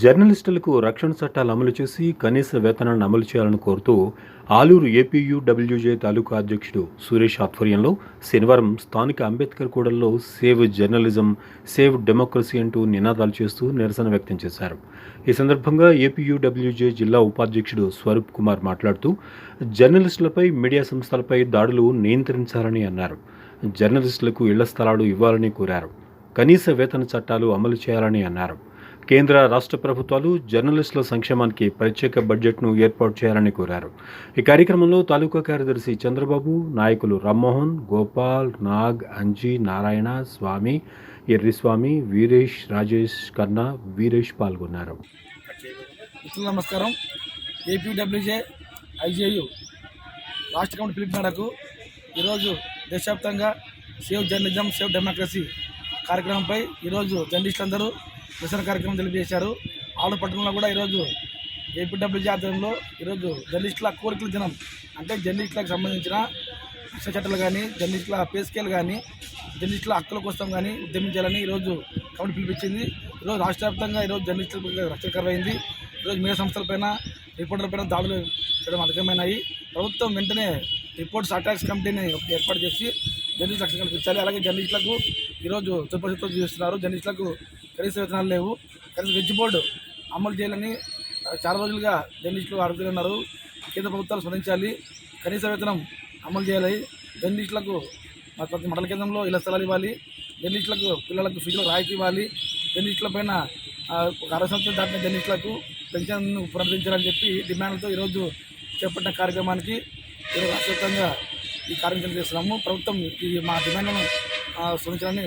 జర్నలిస్టులకు రక్షణ చట్టాలు అమలు చేసి కనీస వేతనాన్ని అమలు చేయాలని కోరుతూ ఆలూరు ఏపీయూడబ్ల్యూజే తాలూకా అధ్యక్షుడు సురేష్ ఆధ్వర్యంలో శనివారం స్థానిక అంబేద్కర్ కూడల్లో సేవ్ జర్నలిజం సేవ్ డెమోక్రసీ అంటూ నినాదాలు చేస్తూ నిరసన వ్యక్తం చేశారు. ఈ సందర్భంగా ఏపీయూడబ్ల్యూజే జిల్లా ఉపాధ్యక్షుడు స్వరూప్ కుమార్ మాట్లాడుతూ జర్నలిస్టులపై మీడియా సంస్థలపై దాడులు నియంత్రించాలని అన్నారు. జర్నలిస్టులకు ఇళ్ళ స్థలాలు ఇవ్వాలని కోరారు. కనీస వేతన చట్టాలు అమలు చేయాలని అన్నారు. కేంద్ర రాష్ట్ర ప్రభుత్వాలు జర్నలిస్టుల సంక్షేమానికి ప్రత్యేక బడ్జెట్ను ఏర్పాటు చేయాలని కోరారు. ఈ కార్యక్రమంలో తాలూకా కార్యదర్శి చంద్రబాబు నాయకులు రామ్మోహన్ గోపాల్ నాగ్ అంజీ నారాయణ స్వామి ఎర్రిస్వామి వీరేష్ రాజేష్ కన్నా వీరేష్ పాల్గొన్నారు. నమస్కారం. ఏపీడబ్ల్యూజే ఐజేయు రాష్ట్ర కమిటీ ఈరోజు దేశవ్యాప్తంగా సేవ్ జర్నలిజం సేవ్ డెమోక్రసీ కార్యక్రమంపై ఈరోజు జర్నలిస్టులందరూ నిరసన కార్యక్రమం తెలియజేశారు. ఆవుల పట్టణంలో కూడా ఈరోజు ఏపీడబ్ల్యూ ఆధ్వర్యంలో ఈరోజు జర్నలిస్టుల కోరికల దినం. అంటే జర్నలిస్టులకు సంబంధించిన రక్షణ చట్టాలు కానీ జర్నలిస్టుల పే స్కేల్ కానీ జర్నలిస్టుల హక్కుల కోసం కానీ ఉద్యమించాలని ఈరోజు కమిటీ పిలిపించింది. ఈరోజు రాష్ట్ర వ్యాప్తంగా ఈరోజు జర్నలిస్టులకు రక్షణ కరువైంది. ఈరోజు మీడియా సంస్థలపైన రిపోర్టర్లపైన దాడులు చేయడం అధికమైనాయి. ప్రభుత్వం వెంటనే రిపోర్ట్స్ అటాక్స్ కమిటీని ఏర్పాటు చేసి జర్నలిస్ట్ రక్షణ కల్పించాలి అలాగే జర్నలిస్టులకు ఈరోజు దుర్పరిస్థితులు చూస్తున్నారు. జర్నలిస్టులకు కనీస వేతనాలు లేవు. కనీస వెజ్ బోర్డు అమలు చేయాలని చాలా రోజులుగా జర్నలిస్టులు అడుగుతున్నారు కేంద్ర ప్రభుత్వాలు స్పందించాలి. కనీస వేతనం అమలు చేయాలి. జర్నలిస్టులకు ప్రతి మండల కేంద్రంలో ఇళ్ళ స్థలాలు ఇవ్వాలి. జర్నలిస్టులకు పిల్లలకు ఫీజులు రాయితీ ఇవ్వాలి. జర్నలిస్టుల పైన ఒక అరవై దాటిన జర్నలిస్టులకు పెన్షన్ పునరుద్ధరించాలని చెప్పి డిమాండ్లతో ఈరోజు చేపట్టిన కార్యక్రమానికి ఈరోజు రాష్ట్ర ఈ కార్యక్రమం చేస్తున్నాము. ప్రభుత్వం ఈ మా డిమాండ్లను ఆ, స్పందించాలని